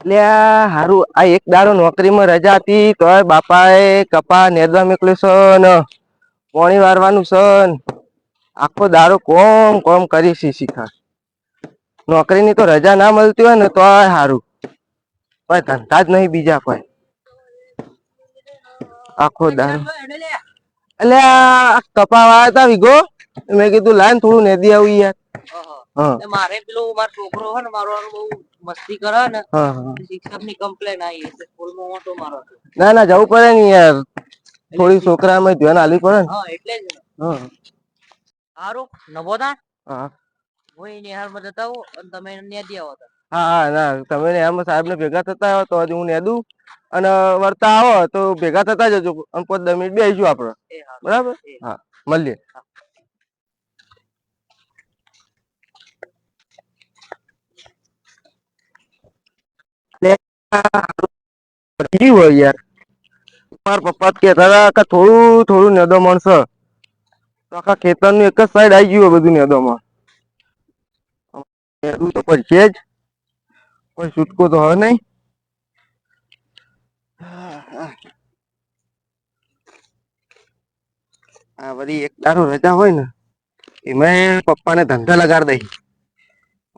એટલે હારું. આ એક દાડો નોકરીમાં રજા હતી તોય બાપાએ કપા નેદવા મોકલ્યો છે ને પોણી વારવાનું છે આખો દાડો કોમ કોમ કરી છે શીખા. નોકરીની તો રજા ના મળતી હોય ને તોય હારું. કોઈ ધંધા જ નહીં બીજા કોઈ. આખો દાડો. એટલે કપા વાળા હતા વિગો. મેં કીધું, લાઈન થોડું નેદી આવું યાર. મારે પેલું મારો છોકરો છે ને મારો બહુ મસ્તી કરે ને હા હા. શિક્ષકની કમ્પ્લેન આવી એટલે સ્કૂલમાં મોટો મારો ના ના જવું પડે ને યાર. થોડી છોકરામાં ધ્યાન આલવી પડે ને. હા એટલે જ ને. હા. હારું નવોદા હા. હું એ નિહાળમાં જતા હું અને તમે ન્યાદી આવો હા હા ના તમે ને એમ સાહેબ ને ભેગા થતા આવો તો હજી હું નેદું અને વર્તા આવો તો ભેગા થતા જજો અને પાંચ દસ મિનિટ બેસીશું આપડે બરાબર? હા મળીએ લે, આ પતી હોય યાર. મારા પપ્પા કહેતા હતા કે થોડું થોડું નદો મળશે આખા ખેતરનું એક જ સાઈડ આવી ગયું બધું નેદોમાં. નેદવું તો પડશે જ. કોઈ છૂટકો તો હવે નહીં. આ વળી એક તારો રજા હોય ને એમાં પપ્પાને ધંધા લગાડ દઈ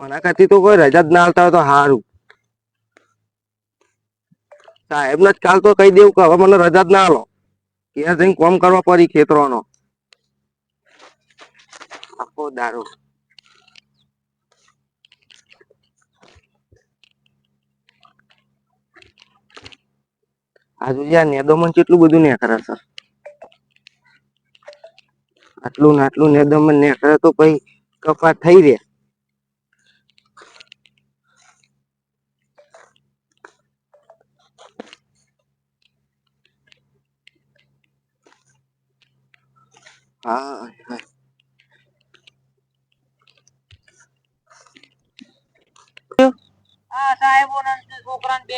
મને કરતી તો કોઈ રજા જ ના આવતા હોય તો સારું સાહેબ ને જ કાલ તો કહી દેવું કે હવે મને રજા જ ના આલો. ક્યાં જઈને કોમ કરવા પડી ખેતરોનો. આખો દારૂ. આજુ જ્યાં નેદોમન કેટલું બધું નેકરે સર આટલું ને આટલું નેદોમન નેકરે તો પછી કપાત થઈ રે છોકરાને બે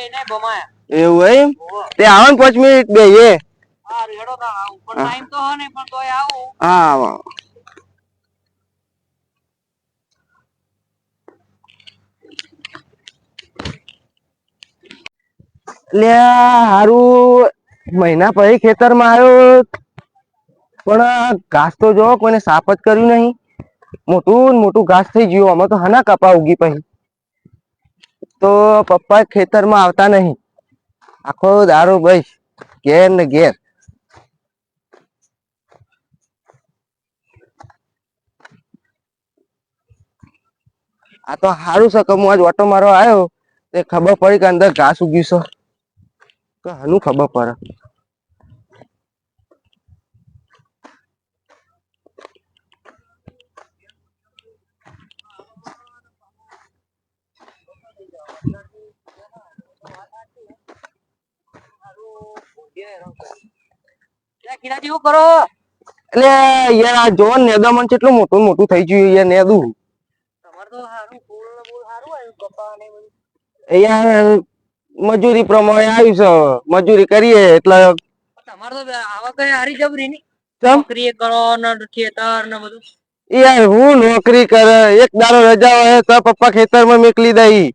એવું એમ તે આવો ને પાંચ મિનિટ બે એ હારું, હેડો તાણ આવું પણ હા. લે હારું મહિના પછી ખેતરમાં આવ્યો પણ ઘાસ તો જો કોઈને સાફ જ કર્યું નહીં. મોટું મોટું ઘાસ થઈ ગયું, આમાં તો હના કપા ઉગી પછી તો પપ્પા ખેતરમાં આવતા નહીં. આખો દારૂ બસ, ઘેર ને ઘેર. આ તો સારું છે કે હું આજ ઓટો મારો આવ્યો, તે ખબર પડી કે અંદર ઘાસ ઉગ્યું છે. હનું ખબર પડે લે, મજૂરી પ્રમાણે આવ્યું છે મજૂરી કરીએ એટલે તમારે તો આવક હારી જબરી ની નોકરી કરો ને ખેતર ને બધું યાર, હું નોકરી કરે, એક દાડો રજા હોય તો પપ્પા ખેતરમાં મેકલી દઈ.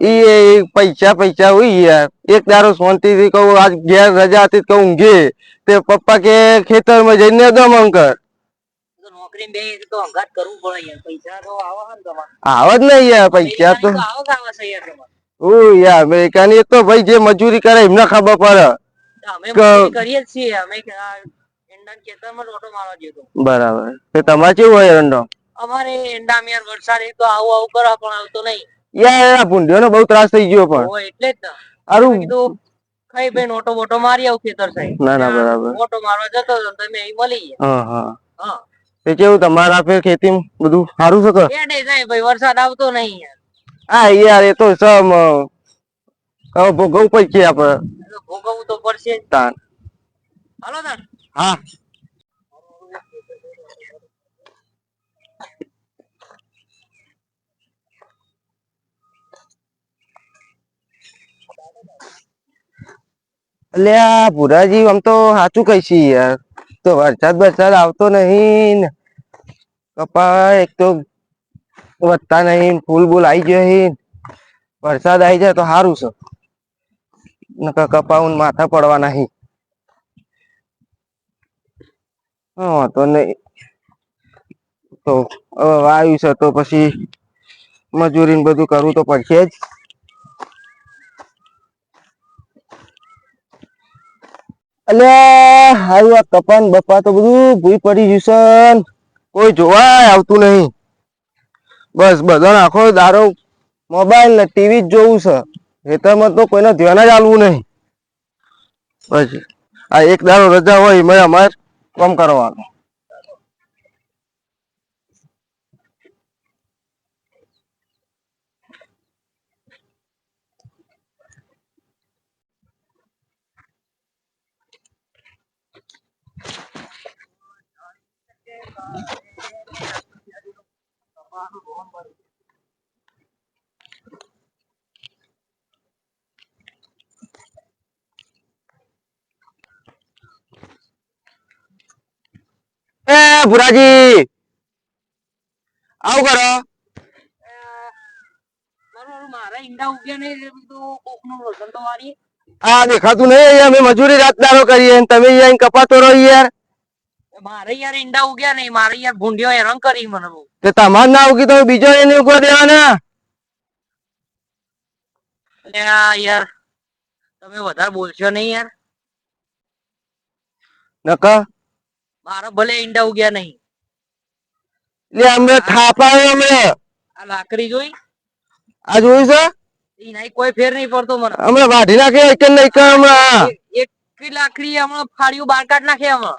એ પૈસા પૈસા હોય યાર. એક દારો શાંતિ થી કહું આજ ઘેર રજા હતી કહું ઊંઘે તે પપ્પા કે ખેતરમાં જઈને દમણ કર. નોકરી બે તો અંગાત કરવું પડે યાર પૈસા તો આવે છે ને તમારે. જ નહીં યાર પૈસા તો. પૈસાની આવે છે યાર તમારે. ઓ યાર અમેરિકાની તો ભાઈ જે મજૂરી કરે એમને ખબર પડે. અમે મજૂરી કરીએ છીએ અમે ખેતરમાં ઓટો મારવા જતો બરાબર. તે તમારે કેવું હોય રંડો અમારે એંડામાં વરસાદ તો આવું આવું કરવા પણ આવતો નહીં. યાર ભૂંડ્યો ને બહુ ત્રાસ થઈ ગયો પણ. એટલે જ મેં કીધું કઈ ભાઈ ઓટો બોટો મારી આવું ખેતર સાહેબ ના ના બરાબર. ઓટો મારવા જતો હતો તમે અહીં મળી હા હા. હા. તે કેવું તમારા ફેર ખેતી બધું સારું છે કે? એ નહીં સાહેબ ભાઈ વરસાદ આવતો નહીં યાર. હા યાર એ તો સમ હવે ભોગવવું પડશે આપણે. ભોગવવું તો પડશે. તાન. હાલો તાન. હા. એટલે આ ભુરાજી આમ તો સાચું કહીશ યાર. તો વરસાદ વરસાદ આવતો નહીં કપા એક તો વધતા નહીં ફૂલ બૂલ આવી હી વરસાદ આવી જાય તો સારું છે. નકર કપાવું ને માથા પડવા નહીં હા તો નહીં. તો હવે વાયુ છે તો પછી મજૂરી ને બધું કરવું તો પડશે જ. અલ્યા, હારું આ કપાન બપા તો બધું ભૂઈ પડી ગયું છે કોઈ જોવાય આવતું નહીં. બસ બધો આખો દારો મોબાઈલ ને ટીવી જ જોવું છે. ખેતરમાં તો કોઈને ધ્યાન જ આલવું નહીં. પછી, આ એક દારો રજા હોય એમાં અમારે કામ કરવાનું. એ ભુરાજી આવું કરો. બરોબર મારા ઈંડા ઉગ્યા નહીં બધું કોકનું રોશન તો વાળીએ આ દેખાતું નહીં અહીંયા અમે મજૂરી રાત દારો કરીએ તમે અહીંયા કપાતો રહો યાર. મારે યાર ઈંડા ઉગ્યા નહીં મારે યાર ભૂંડિયો હેરાન કરી મને બહુ. તે તમાર ના ઉગી તો બીજો એને ઉગવા દેવાના. યાર તમે વધારે બોલશો નહીં યાર. નકા? મારા ભલે ઈંડા ઉગ્યા નહીં. લે અમે થાપાયો અમે. આ લાકડી જોઈ? આ જોઈ છે? એનાય કોઈ ફેર નહીં પડતો મને. અમે વાઢી નાખે એક ને એક હમણાં. એક એક લાકડી હમણાં ફાડ્યું બાર કાઢ નાખે હમણાં.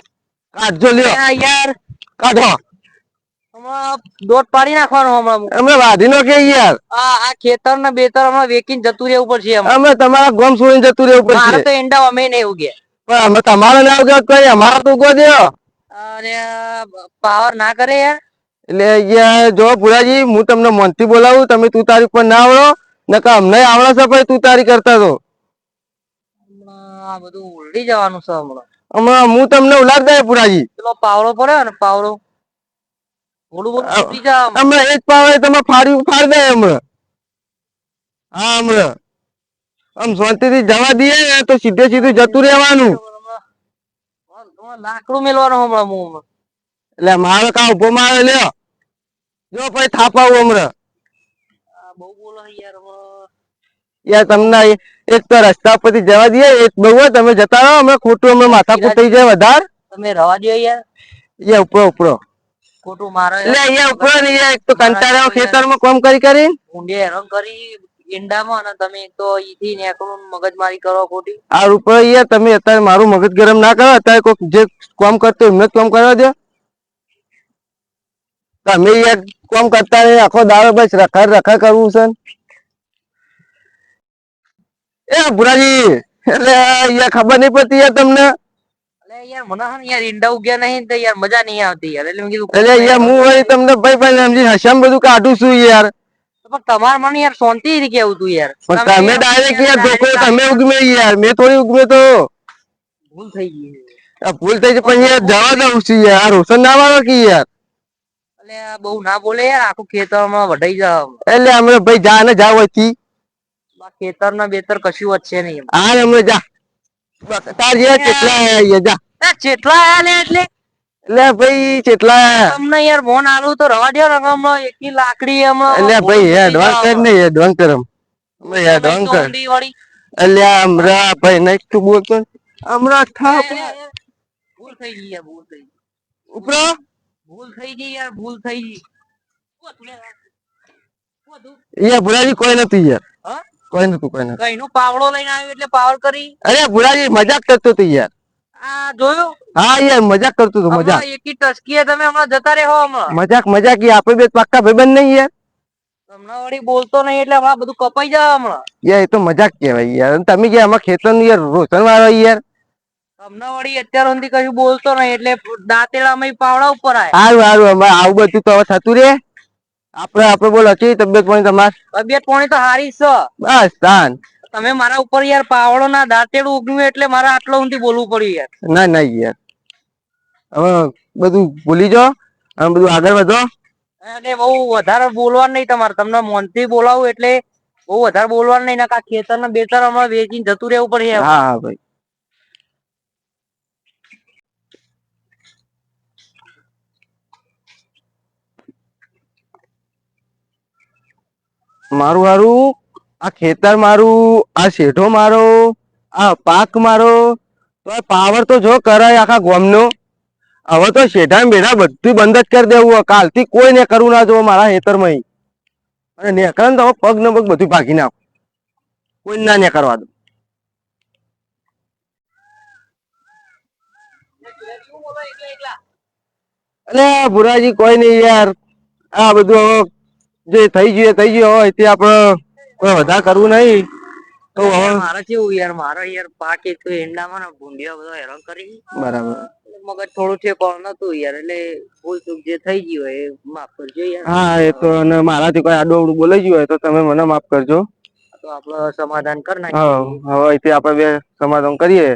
કાઢજો લ્યો. યાર. કાઢો. દોટ પાડી નાખવાનો હમણાં અમે યાર. આ ખેતર ને બેતર હમણાં વેકીને જતું રહેવું પડશે અમે તમારા ગમ છોડીને જતું રહેવું મારે તો ઈંડા અમે નહીં ઉગ્યા પણ અમે તમારે ના ઉગ્યા તો અમારા તો દો અરે પાવર ના કરે યાર. એટલે જો ભુરાજી હું તમને મનથી બોલાવું તમે તું તારી પર ના આવડો. નકા અમને આવડે છે ભાઈ તું તારી કરતા તો આ બધું ઉલટી જવાનું છે હમણાં. હમણાં હું તમને ઉલાડ દે પેલો પાવડો પડ્યો ને પાવડો. થોડું બધું હમણાં. એક પાવે તમે ફાડી ફાડી દે હમણાં. હા હમણાં. આમ શાંતિથી જવા દઈએ ને તો સીધે સીધું જતું રહેવાનું. લાકડું મેલવાનું હમણાં હમણાં. એટલે મારે કા ઊભો મારે લ્યો. જો ભાઈ થાપાવું હમણાં. આ બહુ બોલો યાર યાર તમને એક તો રસ્તા પરથી જવા દઈએ એક બહુ તમે જતા રહો અમે ખોટું અમે માથા થઈ જાય વધાર. તમે રવા દો યાર. યા ઉપરો ઉપરો ખોટું મારો એટલે અહીંયા ઉપરો ને એક તો કંટાળ્યો ખેતરમાં કામ કરી કરી ઊંડે હેરાન કરી ઈંડામાં અને તમે તો ઈથી નેકળું મગજમારી કરો ખોટી. આ ઉપર તમે અત્યારે મારું મગજ ગરમ ના કરો અત્યારે કોઈક જે કામ કરતો એમને જ કામ કરવા દો તમે યાર કામ કરતા આખો દાડો બસ રખડ રખડ કરવું છે એ ભુરાજી એટલે યાર ખબર નહીં પડતી યાર તમને. યાર મને યાર ઈંડા ઉગ્યા નહીં તો યાર મજા નહીં આવતી યાર. એટલે મેં કીધું એટલે અહીંયા હું વળી તમને ભાઈ ભાઈ સમજી હસમ બધું કાઢું છું યાર. તમારે મને યાર શાંતિ થી કેવું તું યાર. તમે ડાયરેક્ટ યાર ધોકો તમે ઉગમે યાર. મેં થોડી ઉગમે તો. ભૂલ થઈ ગઈ આ ભૂલ થઈ છે પણ યાર જવા દઉં છું યાર. રોશન ના વાળો કે યાર. એટલે બહુ ના બોલે યાર આખું ખેતરમાં વઢાઈ જાવ. એટલે અમે ભાઈ જા ને જાવ હતી ખેતર ના બેતર કશું વધશે નહીં હા ને જા. તાર જે કેટલા આયા જા. કેટલા આયા ને એટલે? એટલે ભાઈ કેટલા તમને યાર ફોન આલું તો રવા દો ને હમણાં એકી લાકડી હમણાં એટલે ભાઈ એડવાન્સ કર ને એડવાન્સ કર. તમે એડવાન્સ કર. એટલે હમણાં ભાઈ નહીં તું બોલતો ને. હમણાં થાપ ભૂલ થઈ ગઈ યાર ભૂલ થઈ ગઈ. ઉપરો. ભૂલ થઈ ગઈ યાર ભૂલ થઈ ગઈ. યાર ભુરાજી કોઈ નથી યાર. હા? કોઈ નતું કોઈ નથી કઈનો પાવડો લઈને આવ્યો એટલે પાવડ કરી? અરે ભુરાજી મજાક કરતો હતો યાર. આ જોયું? હા યાર મજાક કરતો હતો મજાક. એકી ટસકીએ તમે હમણાં જતા રહો હમણાં. મજાક મજાક ઈ આપણે બે પાક્કા ભાઈબંધ નહીં યાર. હમણાં વળી બોલતો નહીં એટલે હમણાં બધું કપાઈ જાય હમણાં. યાર એ તો મજાક કહેવાય યાર. તમે કે આમાં ખેતર યાર રોશન વાળો યાર. હમણાં વળી અત્યાર સુધી કશું બોલતો નહીં એટલે દાંતેડામાં ઈ પાવડા ઉપર આયા. સારું સારું આવું બધું તો હવે થતું રે આપણે આપણે બોલો કે તબિયત પાણી તમાર? તબિયત પાણી તો હારી છે. બસ તાન. તમે મારા ઉપર યાર પાવડો ના દાંતેડું ઉગ્યું એટલે મારા આટલો ઊંધી બોલવું પડ્યું યાર. ના ના યાર. હવે બધું ભૂલી જો અને બધું આગળ વધો. અને બહુ વધારે બોલવાનું નહીં તમારે. તમને મોનથી બોલાવું એટલે બહુ વધારે બોલવાનું નહીં ના કા ખેતર ને બેતર હમણાં વેચીને જતું રહેવું પડે હા હા ભાઈ. મારું હારું, આ ખેતર મારું, આ શેઢો મારો, આ પાક મારો, તો પાવર તો જો કરાય આખા ગોમનો. હવે તો શેઢા બેઢા બધું બંધ જ કરી દેવું. કાલથી કોઈને કરવું ના જોવો મારા ખેતરમાં અને ને તો હવે પગ ને પગ બધું ભાગી નાખો. કોઈ ના ને કરવા દો. અલે ભુરાજી કોઈ નહીં યાર. આ બધું હવે જે થઈ ગયું થઈ ગયું હોય તે આપણે કોઈ વધારે કરવું નહીં. તો મારે કેવું યાર મારો યાર પાક એક તો એંડામાં ને ભૂંડિયા બધો હેરાન કરી. બરાબર. મગજ થોડું છે કોણ નતું યાર એટલે ભૂલ ચૂક જે થઈ ગયું હોય એ માફ કરજો યાર. હા એ તો અને મારાથી કોઈ આડું અવડું બોલાઈ ગયું હોય તો તમે મને માફ કરજો. તો આપડે સમાધાન કરી હા નાખીએ હવે અહીંથી આપણે બે સમાધાન કરીએ.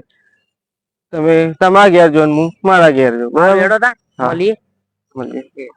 તમે તમારા ઘેર જો હું મારા ઘેર જો. બરાબર? તા. હા. મળીએ. મળીએ.